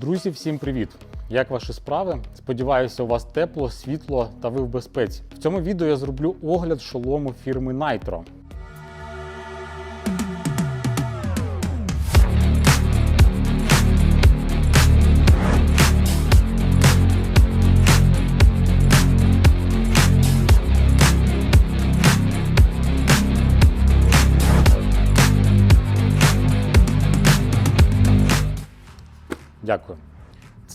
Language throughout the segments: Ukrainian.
Друзі, всім привіт! Як ваші справи? Сподіваюся, у вас тепло, світло та ви в безпеці. В цьому відео я зроблю огляд шолому фірми Nitro.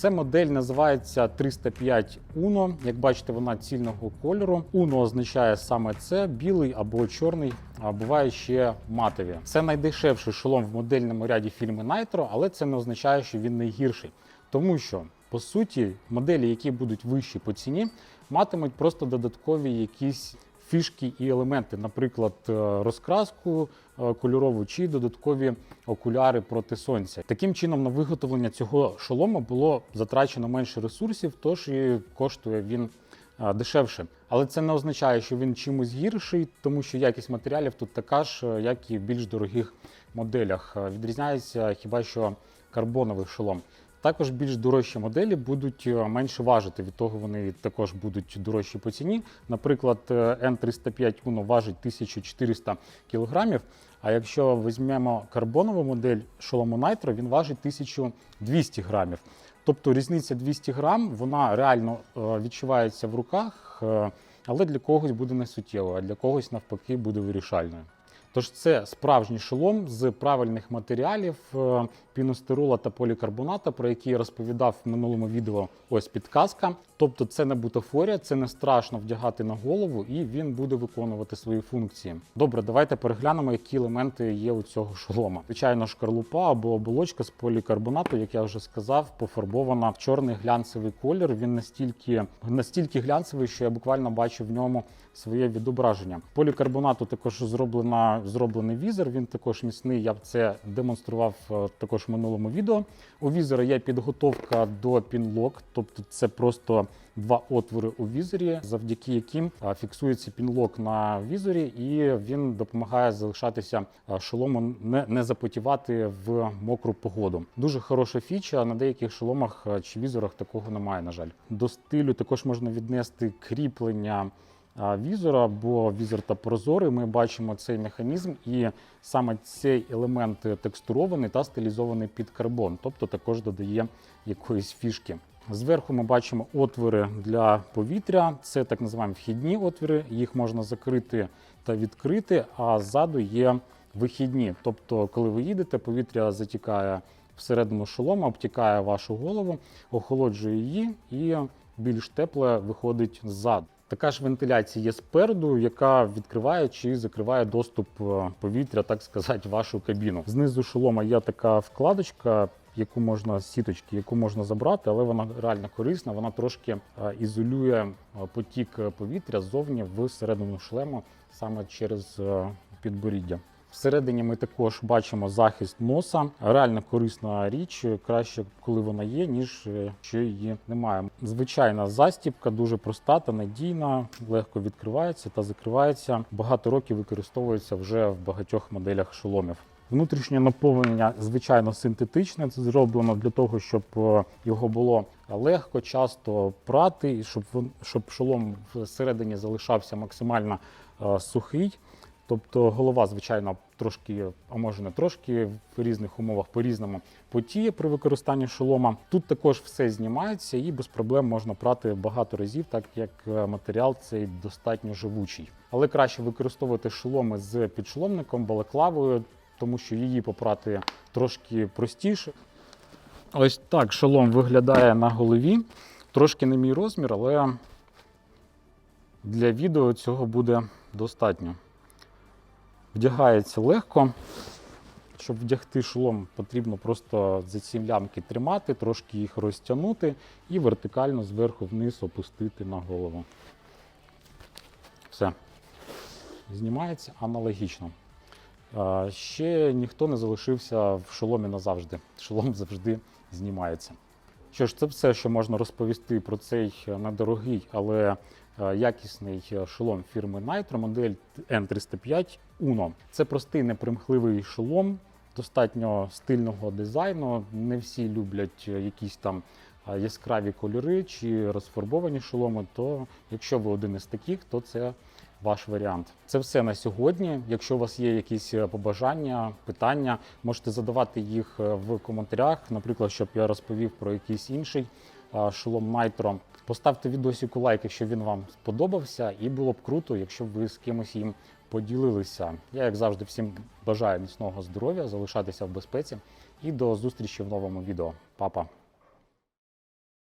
Це модель називається 305 Uno. Як бачите, вона цільного кольору. Uno означає саме це білий або чорний, а буває ще матові. Це найдешевший шолом в модельному ряді фільми Nitro, але це не означає, що він найгірший. Тому що, по суті, моделі, які будуть вищі по ціні, матимуть просто додаткові якісь фішки і елементи, наприклад, е, розкраску е, кольорову чи додаткові окуляри проти сонця. Таким чином, на виготовлення цього шолома було затрачено менше ресурсів, тож і коштує він е, дешевше. Але це не означає, що він чимось гірший, тому що якість матеріалів тут така ж, як і в більш дорогих моделях. Відрізняється хіба що карбоновий шолом. Також більш дорожчі моделі будуть е, менше важити, від того вони також будуть дорожчі по ціні. Наприклад, е, N305 Uno важить 1400 кг, а якщо візьмемо карбонову модель шолому Nitro, він важить 1200 грамів. Тобто різниця 200 грам, вона реально е, відчувається в руках, але для когось буде не суттєво, а для когось навпаки буде вирішальною. Тож це справжній шолом з правильних матеріалів е, піностирола та полікарбоната, про які я розповідав в минулому відео. Ось підказка. Тобто, це не бутафорія, це не страшно вдягати на голову, і він буде виконувати свої функції. Добре, давайте переглянемо, які елементи є у цього шолома. Звичайно, шкарлупа або оболочка з полікарбонату, як я вже сказав, пофарбована в чорний глянцевий колір. Він настільки настільки глянцевий, що я буквально бачу в ньому своє відображення. Полікарбонату також зроблена зроблений візор. Він також міцний. Я це демонстрував е, також в минулому відео. У візора є підготовка до пінлок, тобто це просто два отвори у візорі, завдяки яким фіксується пінлок на візорі, і він допомагає залишатися а, шолому, не, не запотівати в мокру погоду. Дуже хороша фіча. На деяких шоломах чи візорах такого немає. На жаль, до стилю також можна віднести кріплення візора, бо візор та прозорий. Ми бачимо цей механізм, і саме цей елемент текстурований та стилізований під карбон, тобто також додає якоїсь фішки. Зверху ми бачимо отвори для повітря. Це так називаємо вхідні отвори. Їх можна закрити та відкрити, а ззаду є вихідні. Тобто, коли ви їдете, повітря затікає всередину шолома, обтікає вашу голову, охолоджує її і більш тепле виходить ззаду. Така ж вентиляція є спереду, яка відкриває чи закриває доступ е, повітря, так сказати, в вашу кабіну. Знизу шолома є така вкладочка, яку можна сіточки, яку можна забрати, але вона реально корисна. Вона трошки е, ізолює е, потік повітря ззовні в середину шлему саме через підборіддя. Всередині ми також бачимо захист носа. Реально корисна річ. Краще, коли вона є, ніж е, що її немає. Звичайна застібка дуже проста та надійна, легко відкривається та закривається. Багато років використовується вже в багатьох моделях шоломів. Внутрішнє наповнення, звичайно, синтетичне. Це зроблено для того, щоб е, його було легко, часто прати, і щоб щоб шолом всередині залишався максимально е, сухий. Тобто голова, звичайно, трошки, а може не трошки, в різних умовах по-різному потіє при використанні шолома. Тут також все знімається і без проблем можна прати багато разів, так як е, матеріал цей достатньо живучий. Але краще використовувати шоломи з підшоломником, балаклавою, тому що її попрати трошки простіше. Ось так шолом виглядає на голові. Трошки не мій розмір, але для відео цього буде достатньо. Вдягається легко. Щоб вдягти шолом, потрібно просто за ці лямки тримати, трошки їх розтягнути і вертикально зверху вниз опустити на голову. Все. Знімається аналогічно. Ще ніхто не залишився в шоломі назавжди. Шолом завжди знімається. Що ж, це все, що можна розповісти про цей е, недорогий, але якісний е, шолом фірми Nitro, модель N305 Uno. Це простий непримхливий шолом достатньо стильного дизайну. Не всі люблять е, якісь там яскраві кольори чи розфарбовані шоломи. То якщо ви один із таких, то це ваш варіант. Це все на сьогодні. Якщо у вас є якісь е, побажання, питання, можете задавати їх е, в коментарях. Наприклад, щоб я розповів про якийсь інший шолом Nitro. Поставте відосіку лайк, якщо він вам сподобався, і було б круто, якщо б ви з кимось їм поділилися. Я, як завжди, всім бажаю міцного здоров'я, залишатися в безпеці і до зустрічі в новому відео. Па-па!